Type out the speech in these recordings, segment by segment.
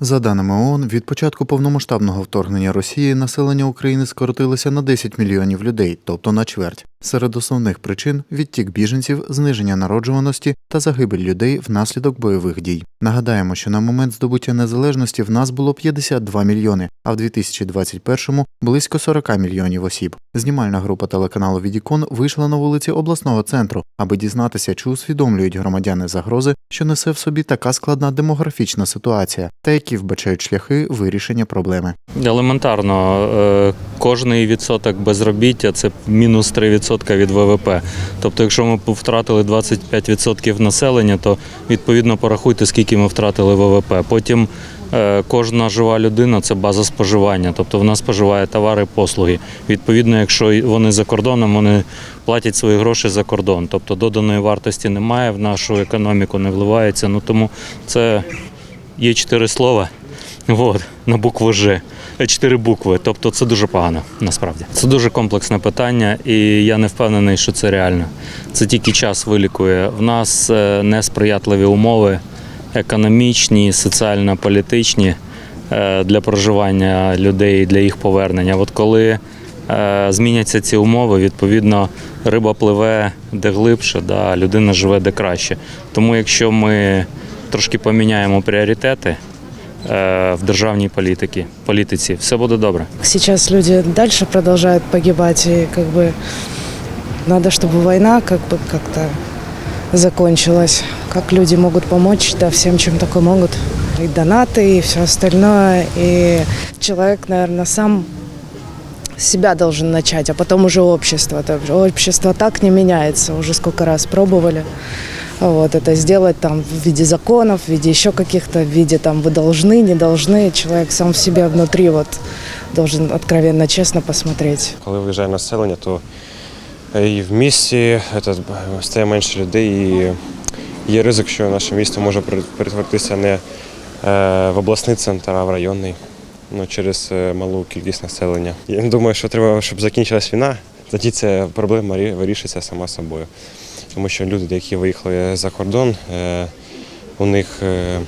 За даними ООН, від початку повномасштабного вторгнення Росії населення України скоротилося на 10 мільйонів людей, тобто на чверть. Серед основних причин відтік біженців, зниження народжуваності та загибель людей внаслідок бойових дій. Нагадаємо, що на момент здобуття незалежності в нас було 52 мільйони, а в 2021-му – близько 40 мільйонів осіб. Знімальна група телеканалу Відікон вийшла на вулиці обласного центру, аби дізнатися, чи усвідомлюють громадяни загрози, що несе в собі така складна демографічна ситуація, та які вбачають шляхи вирішення проблеми. Елементарно, е, кожний відсоток безробіття це мінус 3% від ВВП. Тобто, якщо ми втратили 25% населення, то відповідно порахуйте, скільки ми втратили ВВП. Потім е, кожна жива людина це база споживання, тобто вона споживає товари, послуги. Відповідно, якщо вони за кордоном, вони платять свої гроші за кордон. Тобто доданої вартості немає, в нашу економіку не вливається. Ну тому це є чотири слова. Вот, на букву Ж. Чотири букви. Тобто це дуже погано насправді. Це дуже комплексне питання, і я не впевнений, що це реально. Це тільки час вилікує. В нас е, несприятливі умови економічні, соціально-політичні е, для проживання людей, для їх повернення. От коли е, зміняться ці умови, відповідно, риба пливе де глибше, да, людина живе де краще. Тому якщо ми трошки поміняємо пріоритети в державній політиці, політиці, все буде добре. Сейчас люди дальше продолжают погибать, и как бы надо, чтобы война как бы как-то закончилась. Как люди могут помочь, да, всем, чем только могут. И донаты, и все остальное. И человек, наверное, сам с себя должен начать, а потом уже общество. То есть Общество так не меняется, уже сколько раз пробовали. Вот, это сделать там в виде законов, в виде еще каких-то, в виде там вы должны, не должны. Человек сам в себе внутри вот должен откровенно, честно посмотреть. Коли виїжджає населення, то і в місті е, стає менше людей, і є ризик, що наше місто може перет- перетворитися не е, в обласний центр, а в районний ну, через е, малу кількість населення. Я думаю, що треба, щоб закінчилась війна, тоді ця проблема рі- вирішиться сама собою. Тому що люди, які виїхали за кордон, е, у них е,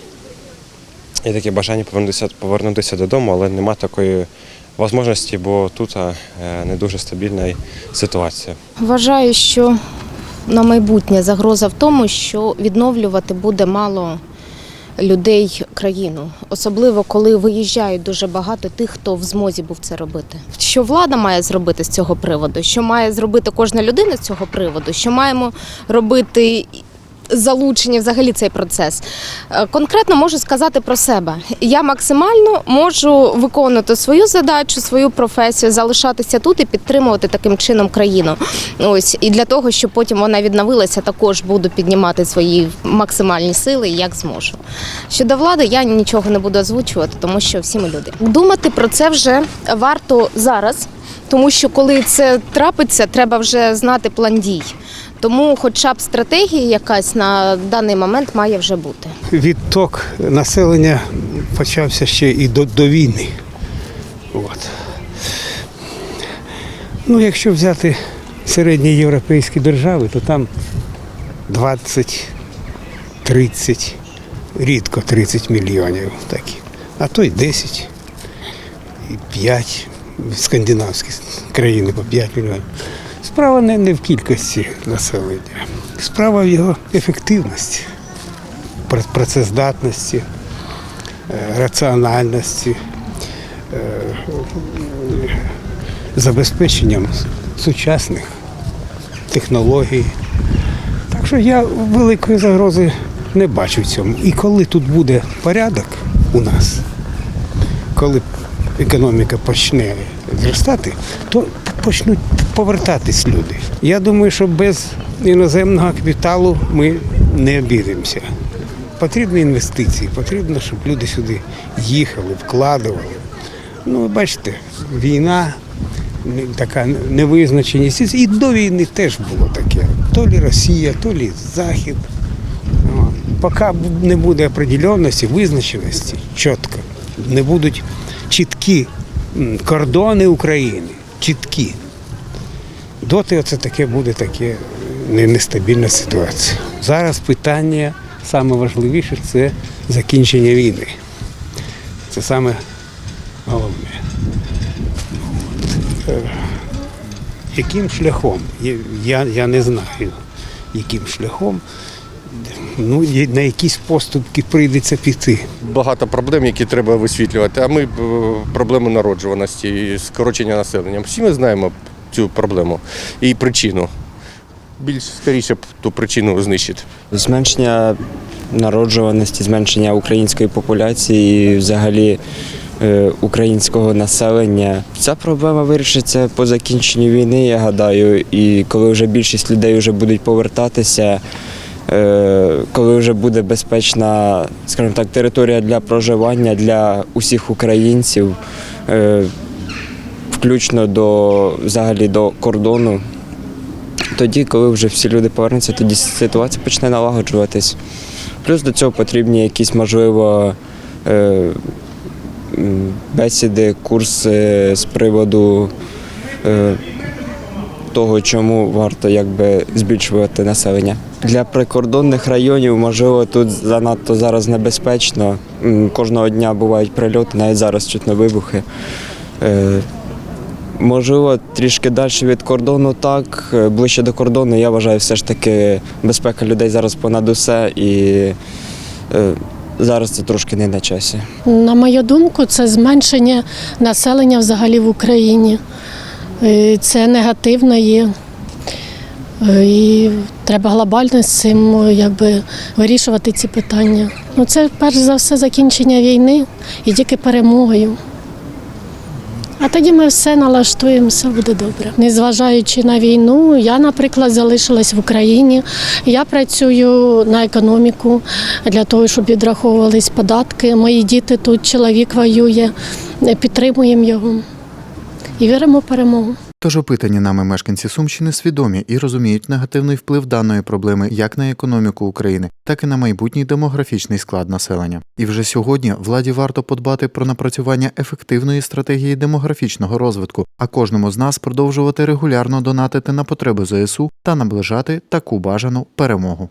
є таке бажання повернутися, повернутися додому, але нема такої можливості, бо тут е, не дуже стабільна ситуація. Вважаю, що на майбутнє загроза в тому, що відновлювати буде мало людей країну, особливо коли виїжджають дуже багато тих, хто в змозі був це робити. Що влада має зробити з цього приводу? Що має зробити кожна людина з цього приводу? Що маємо робити? Залучення взагалі цей процес. Е, Конкретно можу сказати про себе. Я максимально можу виконувати свою задачу, свою професію, залишатися тут і підтримувати таким чином країну. Ось і для того, щоб потім вона відновилася, також буду піднімати свої максимальні сили, як зможу. Щодо влади, я нічого не буду озвучувати, тому що всі ми люди. Думати про це вже варто зараз, тому що коли це трапиться, треба вже знати план дій. Тому, хоча б стратегія якась на даний момент має вже бути. відток населення почався ще і до, до війни. От. Ну, якщо взяти середні європейські держави, то там 20, 30, рідко 30 мільйонів такі. А то й 10, і 5 скандинавські країни по 5 мільйонів. Справа не, не в кількості населення, справа в його ефективності працездатності, е, раціональності, е, забезпеченням сучасних технологій. Так що я великої загрози не бачу в цьому. І коли тут буде порядок у нас, коли економіка почне зростати, то почнуть повертатись люди. Я думаю, що без іноземного капіталу ми не обійдемося. Потрібні інвестиції, потрібно, щоб люди сюди їхали, вкладували. Ну, ви бачите, війна, така невизначеність. І до війни теж було таке. То лі Росія, то лі Захід. Поки не буде определенності, визначеності чітко, не будуть чіткі кордони України, чіткі. Доти оце таке буде таке нестабільна ситуація. Зараз питання найважливіше це закінчення війни. Це саме головне. Е, Яким шляхом? Я- Я, не знаю, яким шляхом. Ну, на якісь поступки прийдеться піти. багато проблем, які треба висвітлювати. А ми е, проблему народжуваності і скорочення населення. Всі ми знаємо цю проблему і причину. Більш скоріше ту причину знищити. Зменшення народжуваності, зменшення української популяції, і взагалі е, українського населення. Ця проблема вирішиться по закінченню війни, я гадаю, і коли вже більшість людей вже будуть повертатися. е, Коли вже буде безпечна, скажімо так, територія для проживання для усіх українців, е, включно до взагалі до кордону, тоді, коли вже всі люди повернуться, тоді ситуація почне налагоджуватись. Плюс до цього потрібні якісь, можливо, е, бесіди, курси з приводу е, того, чому варто якби збільшувати населення. Для прикордонних районів, можливо, тут занадто зараз небезпечно. Кожного дня бувають прильоти, навіть зараз чутно вибухи. Можливо, трішки далі від кордону так, е, ближче до кордону, я вважаю, все ж таки безпека людей зараз понад усе і е, зараз це трошки не на часі. На мою думку, це зменшення населення взагалі в Україні. Е, Це негативно є. І треба глобально з цим якби, вирішувати ці питання. Ну, це перш за все закінчення війни і тільки перемогою. А тоді ми все налаштуємо, все буде добре. Незважаючи на війну, я, наприклад, залишилась в Україні. Я працюю на економіку для того, щоб відраховувались податки. Мої діти тут, чоловік воює, підтримуємо його і віримо в перемогу. Тож опитані нами мешканці Сумщини свідомі і розуміють негативний вплив даної проблеми як на економіку України, так і на майбутній демографічний склад населення. І вже сьогодні владі варто подбати про напрацювання ефективної стратегії демографічного розвитку, а кожному з нас продовжувати регулярно донатити на потреби ЗСУ та наближати таку бажану перемогу.